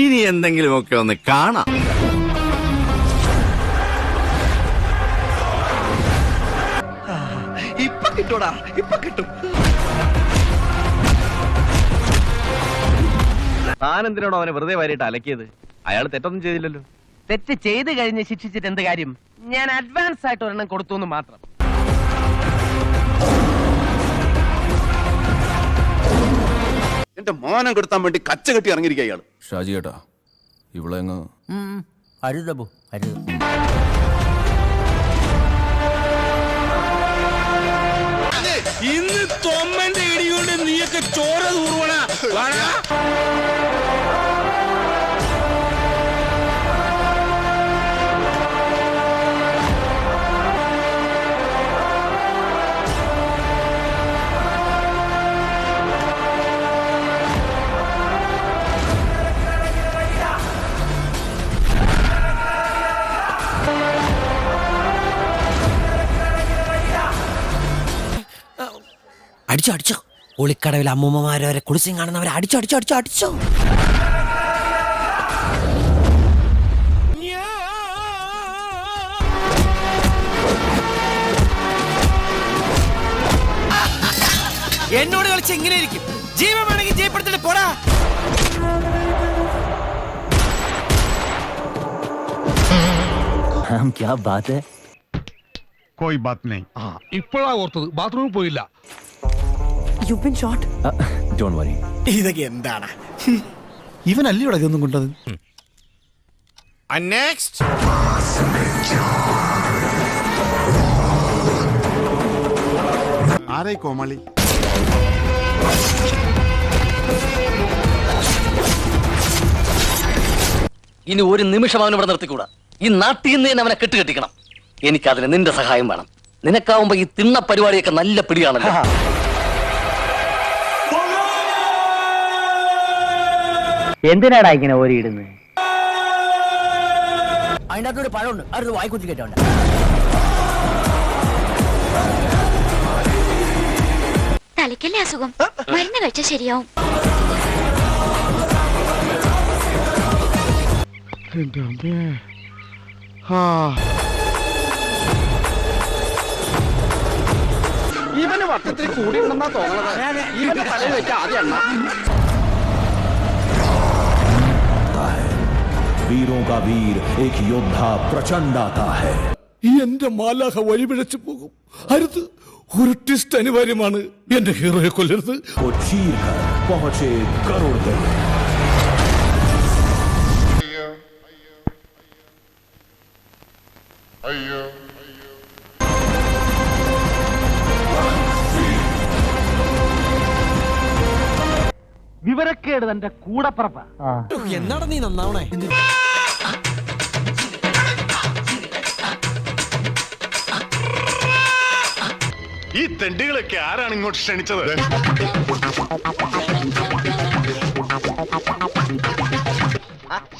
ഇനി എന്തെങ്കിലുമൊക്കെ ഒന്ന് കാണാം. ഇപ്പൊ കിട്ടൂടാ ഇപ്പൊ കിട്ടും. താൻ എന്തിനാണോ അവനെ വെറുതെ വാരിയിട്ട് അലക്കിയത്? അയാൾ തെറ്റൊന്നും ചെയ്തില്ലല്ലോ. തെറ്റ് ചെയ്ത് കഴിഞ്ഞ് ശിക്ഷിച്ചിട്ട് എന്ത് കാര്യം? ഞാൻ അഡ്വാൻസ് ആയിട്ട് ഒരെണ്ണം കൊടുത്തു എന്ന് മാത്രം. എന്റെ മാനം കെടുത്താൻ വേണ്ടി കച്ച കെട്ടി ഇറങ്ങിയിരിക്കുക അയാൾ ഷാജി ഏട്ടാ ഇവിടെ അങ്ങ് അരുതബു അരുത് ഇന്ന് തൊമ്മന്റെ ഇടികൊണ്ട് നീയൊക്കെ ചോര തൂർവണ. അടിച്ചോ അടിച്ചോ. ഒളിക്കടവിൽ അമ്മൂമ്മമാരെ വരെ കുളിച്ചും കാണുന്നവരെ അടിച്ചോ അടിച്ചോ അടിച്ചോ അടിച്ചോ. എന്നോട് കളിച്ച് ഇങ്ങനെ ഇരിക്കും. ജീവൻ വേണമെങ്കിൽ ജയപ്പെടുത്തിട്ട് പോടാ. ഇപ്പോഴാ ഓർത്തത്. ബാത്റൂമിൽ പോയില്ല. ഇതൊക്കെ എന്താണ്? ഇവൻ അല്ലയോടെ ഇതൊന്നും കൊണ്ടത്? നെക്സ്റ്റ് ആരായി കോമാളി? ഇനി ഒരു നിമിഷം അവൻ ഇവിടെ നിർത്തിക്കൂടാ. ഈ നാട്ടിൽ നിന്ന് തന്നെ അവനെ കെട്ടുകെട്ടിക്കണം. എനിക്കതിന് നിന്റെ സഹായം വേണം. നിനക്കാവുമ്പോ ഈ തിണ്ണ പരിപാടിയൊക്കെ നല്ല പിടിയാണല്ലോ. എന്തിനാടാ ഇങ്ങനെ ഓരിയിടുന്നത് അതിന്റെ അകത്തൊരു പഴമുണ്ട്. അത് വായിക്കുത്തി കേട്ടോണ്ട് തലയ്ക്കല്ലേ അസുഖം? മരുന്ന് കഴിച്ചാൽ ശരിയാവും. ഇവന് വട്ടത്തിൽ കൂടി ഉണ്ടെന്നാ തോന്നണത്. ഇവന്റെ തലയിൽ വെച്ച ആദ്യം എണ്ണ. वीरों का वीर एक योद्धा प्रचंड आता है എന്റെ മാലാഹ വഴിപിഴച്ചു പോകും അരുത് ഒരു ട്വിസ്റ്റ് അനിവാര്യമാണ് എന്റെ ഹീറോയെ കൊല്ലരുത് वो चीर कर पहुंचे വിവരക്കേട് തന്റെ കൂടപ്പറപ്പ. എന്നാണ് നീ നന്നാവണേ? ഈ തെണ്ടികളൊക്കെ ആരാണ് ഇങ്ങോട്ട് ക്ഷണിച്ചത്?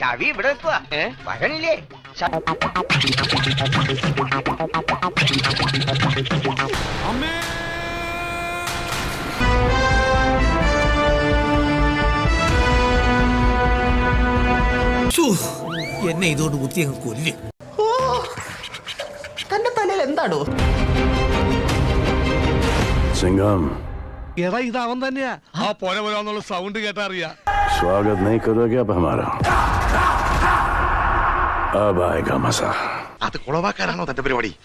ചവി ഇവിടെ വെക്കുക വരണില്ലേ? എന്നെ ഇതുകൊണ്ട് കുത്തി അങ്ങ് കൊല്ല് തന്റെ തലയിൽ എന്താടോ? എടാ ഇത് അവൻ തന്നെയാ. ആ പോര പോരാന്നുള്ള സൗണ്ട് കേട്ടാ തന്റെ പരിപാടി?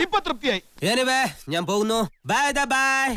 ഇപ്പൊ തൃപ്തിയായി. ഞാൻ പോകുന്നു. Bye bye.